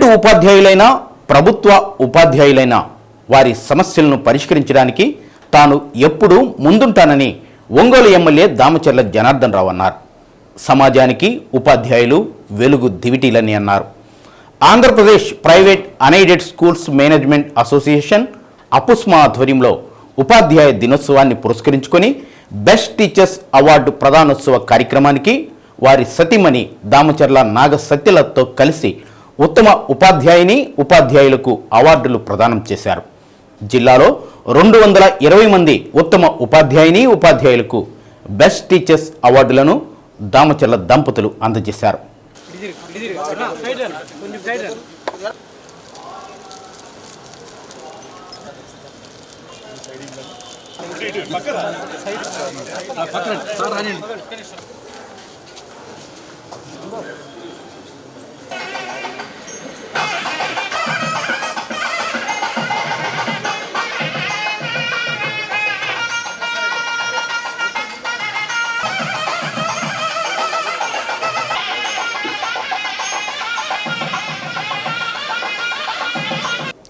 Private ఉపాధ్యాయులైన ప్రభుత్వ ఉపాధ్యాయులైన వారి సమస్యలను పరిష్కరించడానికి తాను ఎప్పుడూ ముందుంటానని ఒంగోలు ఎమ్మెల్యే దామచర్ల జనార్దన్ రావు అన్నారు. సమాజానికి ఉపాధ్యాయులు వెలుగు దివిటీలని అన్నారు. Andhra Pradesh private unaided schools management association APUSMA ఆధ్వర్యంలో ఉపాధ్యాయ దినోత్సవాన్ని పురస్కరించుకొని బెస్ట్ టీచర్స్ అవార్డు ప్రధానోత్సవ కార్యక్రమానికి వారి సతీమణి దామచర్ల నాగసత్యలతో కలిసి ఉత్తమ ఉపాధ్యాయుని ఉపాధ్యాయులకు అవార్డులు ప్రదానం చేశారు. జిల్లాలో రెండు వందల ఇరవై మంది ఉత్తమ ఉపాధ్యాయుని ఉపాధ్యాయులకు బెస్ట్ టీచర్స్ అవార్డులను దామచర్ల దంపతులు అందజేశారు.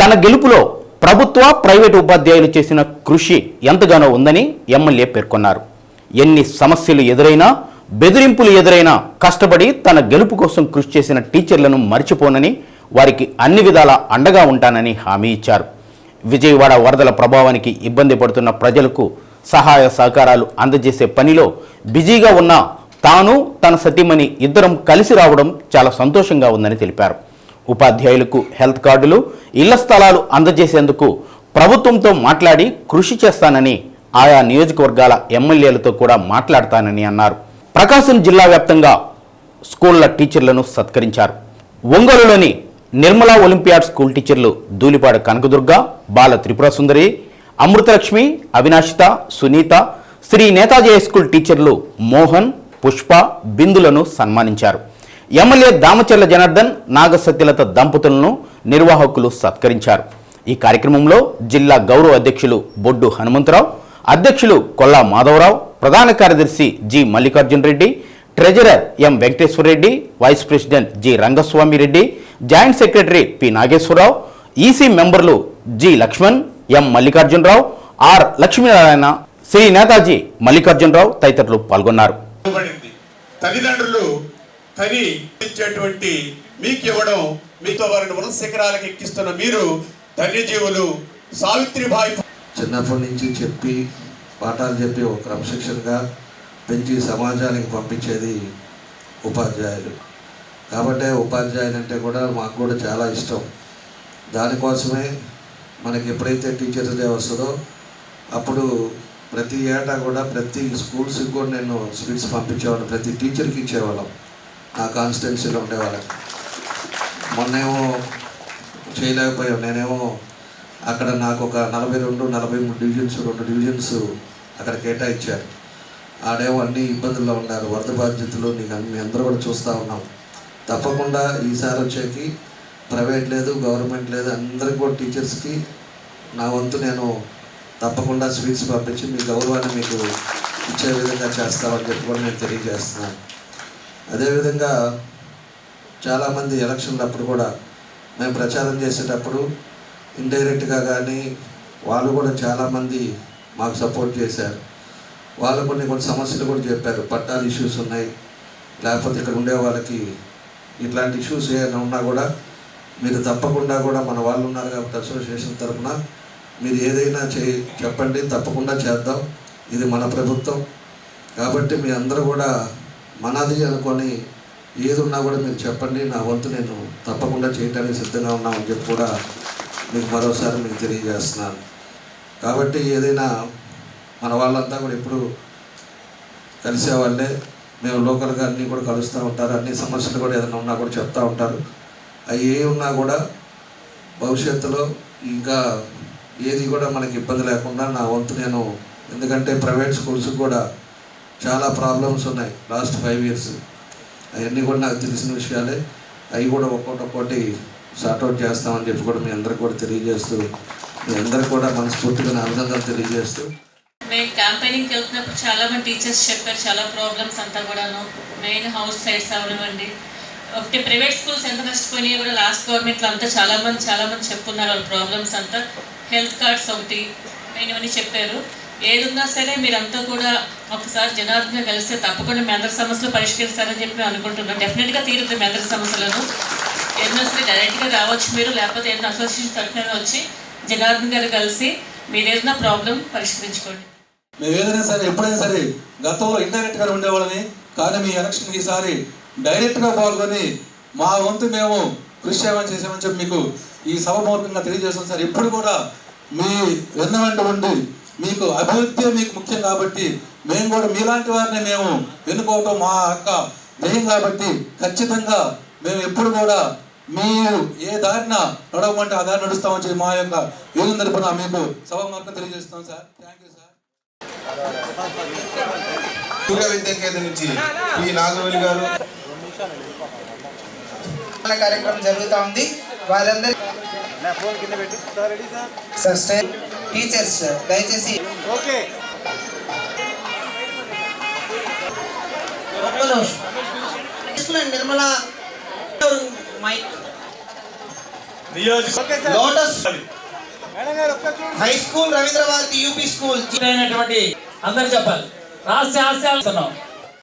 తన గెలుపులో ప్రభుత్వ ప్రైవేటు ఉపాధ్యాయులు చేసిన కృషి ఎంతగానో ఉందని ఎమ్మెల్యే పేర్కొన్నారు. ఎన్ని సమస్యలు ఎదురైనా బెదిరింపులు ఎదురైనా కష్టపడి తన గెలుపు కోసం కృషి చేసిన టీచర్లను మర్చిపోనని వారికి అన్ని విధాల అండగా ఉంటానని హామీ ఇచ్చారు. విజయవాడ వరదల ప్రభావానికి ఇబ్బంది పడుతున్న ప్రజలకు సహాయ సహకారాలు అందజేసే పనిలో బిజీగా ఉన్న తాను తన సతీమణి ఇద్దరం కలిసి రావడం చాలా సంతోషంగా ఉందని తెలిపారు. ఉపాధ్యాయులకు హెల్త్ కార్డులు ఇళ్ళ స్థలాలు అందజేసేందుకు ప్రభుత్వంతో మాట్లాడి కృషి చేస్తానని ఆయా నియోజకవర్గాల ఎమ్మెల్యేలతో కూడా మాట్లాడతానని అన్నారు. ప్రకాశం జిల్లా వ్యాప్తంగా స్కూళ్ళ టీచర్లను సత్కరించారు. ఒంగోలులోని నిర్మలా ఒలింపియాడ్ స్కూల్ టీచర్లు ధూళిపాడ కనకదుర్గ బాల త్రిపుర సుందరి అమృతలక్ష్మి అవినాషిత సునీత శ్రీ నేతాజీ హై స్కూల్ టీచర్లు మోహన్ పుష్ప బిందులను సన్మానించారు. ఎమ్మెల్యే దామచర్ల జనార్దన్ నాగసత్యలత దంపతులను నిర్వాహకులు సత్కరించారు. ఈ కార్యక్రమంలో జిల్లా గౌరవ అధ్యక్షులు బొడ్డు హనుమంతరావు అధ్యక్షులు కొల్లా మాధవరావు ప్రధాన కార్యదర్శి G Mallikarjun Reddy treasurer M Venkateswara Reddy vice president G Rangaswamy Reddy joint secretary P Nageswararao EC మెంబర్లు G Lakshman M Mallikarjunarao R Lakshminarayana Sri Netaji Mallikarjunarao తదితరులు పాల్గొన్నారు. తల్లిదండ్రులు కవి ఇచ్చేటువంటి మీకు ఇవ్వడం మీతో వారిని ఉన్న శిఖరాలకు ఎక్కిస్తున్న మీరు ధన్యజీవులు. సావిత్రిబాయి చిన్నప్పటి నుంచి చెప్పి పాఠాలు చెప్పి ఒక క్రమశిక్షణగా పెంచి సమాజానికి పంపించేది ఉపాధ్యాయులు. కాబట్టి ఉపాధ్యాయులు అంటే కూడా మాకు కూడా చాలా ఇష్టం. దానికోసమే మనకి ఎప్పుడైతే టీచర్స్ డే వస్తుందో అప్పుడు ప్రతి ఏటా కూడా ప్రతి స్కూల్స్కి కూడా నేను స్వీట్స్ పంపించేవాడిని ప్రతి టీచర్కి ఇచ్చేవాళ్ళం. నా కాన్స్టిట్యున్సీలో ఉండేవాళ్ళకి మొన్నేమో చేయలేకపోయాం. నేనేమో అక్కడ నాకు ఒక నలభై రెండు నలభై మూడు డివిజన్స్ రెండు డివిజన్స్ అక్కడ కేటాయించారు. ఆడేమో అన్ని ఇబ్బందుల్లో ఉన్నారు. వరద బాధ్యతలు నీకు అన్ని మీ అందరూ కూడా చూస్తూ ఉన్నాం. తప్పకుండా ఈసారి వచ్చేకి ప్రైవేట్ లేదు గవర్నమెంట్ లేదు అందరికీ కూడా టీచర్స్కి నా వంతు నేను తప్పకుండా స్వీట్స్ పంపించి మీ గౌరవాన్ని మీకు ఇచ్చే విధంగా చేస్తామని చెప్పి కూడా నేను తెలియజేస్తున్నాను. అదేవిధంగా చాలామంది ఎలక్షన్లు అప్పుడు కూడా మేము ప్రచారం చేసేటప్పుడు ఇండైరెక్ట్గా కానీ వాళ్ళు కూడా చాలామంది మాకు సపోర్ట్ చేశారు. వాళ్ళు కొన్ని కొన్ని సమస్యలు కూడా చెప్పారు. పట్టాలు ఇష్యూస్ ఉన్నాయి. లేకపోతే ఇక్కడ ఉండే వాళ్ళకి ఇట్లాంటి ఇష్యూస్ ఏమైనా ఉన్నా కూడా మీరు తప్పకుండా కూడా మన వాళ్ళు ఉన్నారు కాబట్టి అసోసియేషన్ తరఫున మీరు ఏదైనా చే చెప్పండి తప్పకుండా చేద్దాం. ఇది మన ప్రభుత్వం. కాబట్టి మీ అందరూ కూడా మనది అనుకొని ఏది ఉన్నా కూడా మీరు చెప్పండి నా వంతు నేను తప్పకుండా చేయడానికి సిద్ధంగా ఉన్నామని చెప్పి కూడా మీకు మరోసారి మీకు తెలియజేస్తున్నాను. కాబట్టి ఏదైనా మన వాళ్ళంతా కూడా ఎప్పుడు కలిసే వాళ్ళే. మేము లోకల్గా అన్నీ కూడా కలుస్తూ ఉంటారు. అన్ని సమస్యలు కూడా ఏదైనా ఉన్నా కూడా చెప్తూ ఉంటారు. అవి ఏ ఉన్నా కూడా భవిష్యత్తులో ఇంకా ఏది కూడా మనకి ఇబ్బంది లేకుండా నా వంతు నేను ఎందుకంటే ప్రైవేట్ స్కూల్స్ కూడా చాలా ప్రాబ్లమ్స్ ఉన్నాయి లాస్ట్ ఫైవ్ ఇయర్స్ అవన్నీ కూడా నాకు తెలిసిన విషయాలే. అవి కూడా ఒక్కొక్కటి ఒక్కొక్కటి సార్ట్అవుట్ చేస్తామని చెప్పి కూడా మీ అందరికి కూడా తెలియజేస్తూ మీ అందరికి కూడా మనస్ఫూర్తిగా ఆనందంగా తెలియజేస్తూ. మేము క్యాంపెయినింగ్కి వెళ్తున్నప్పుడు చాలా మంది టీచర్స్ చెప్పారు చాలా ప్రాబ్లమ్స్ అంతా కూడాను. మెయిన్ హౌస్ సైడ్స్ అవనివ్వండి. ఒకటి ప్రైవేట్ స్కూల్స్ ఎంత నష్టపోయినాయి కూడా లాస్ట్ గవర్నమెంట్లో అంతా చాలా మంది చాలా మంది చెప్పున్నారు వాళ్ళ ప్రాబ్లమ్స్ అంతా. హెల్త్ కార్డ్స్ ఒకటి మెయిన్ ఇవన్నీ చెప్పారు. ఏదున్నా సరే మీరంతా కూడా ఒకసారి జనార్దన్గా కలిస్తే తప్పకుండా మీ అందరి సమస్యలు పరిష్కరిస్తారని చెప్పి మేము అనుకుంటున్నాం. డెఫినెట్గా తీరుతుంది మీ అందరి సమస్యలను. ఏదైనా సరే డైరెక్ట్గా రావచ్చు మీరు లేకపోతే ఏదైనా అసోసియేషన్ తరఫున వచ్చి జనార్దన్ గారు కలిసి మీరు ఏదైనా ప్రాబ్లం పరిష్కరించుకోండి. మేము ఏదైనా సరే ఎప్పుడైనా సరే గతంలో ఇండైరెక్ట్గా ఉండేవాళ్ళని కానీ మీ ఎలక్షన్ ఈసారి డైరెక్ట్గా పాల్గొని మా వంతు మేము కృషి చేయమని చేసామని చెప్పి మీకు ఈ సభ మార్గంగా తెలియజేస్తాం సార్ ఎప్పుడు కూడా మీ వెన్న వెంట ఉండి మీకు అభివృద్ధి మీకు ముఖ్యం కాబట్టి మేము కూడా మీలాంటి వారిని మేము ఎన్నుకోవటం మా యొక్క ధ్యేయం కాబట్టి ఖచ్చితంగా మేము ఎప్పుడు కూడా మీరు ఏ దారిన నడవమంటే ఆ దారి నడుస్తామని చెప్పి మా యొక్క యోగం తరపున మీకు సభమూర్ఖం తెలియజేస్తాం sir. Thank you sir Surya Vidya Kendram నుంచి పి నాగవల్లి గారు. కార్యక్రమం జరుగుతూ ఉంది. వారందరి సార్ టీచర్స్ దయచేసి Nirmala mic. Lotus high school Ravindra Bharati UP school. అయినటువంటి అందరు చెప్పాలి. రాష్ట్ర హాస్యాలు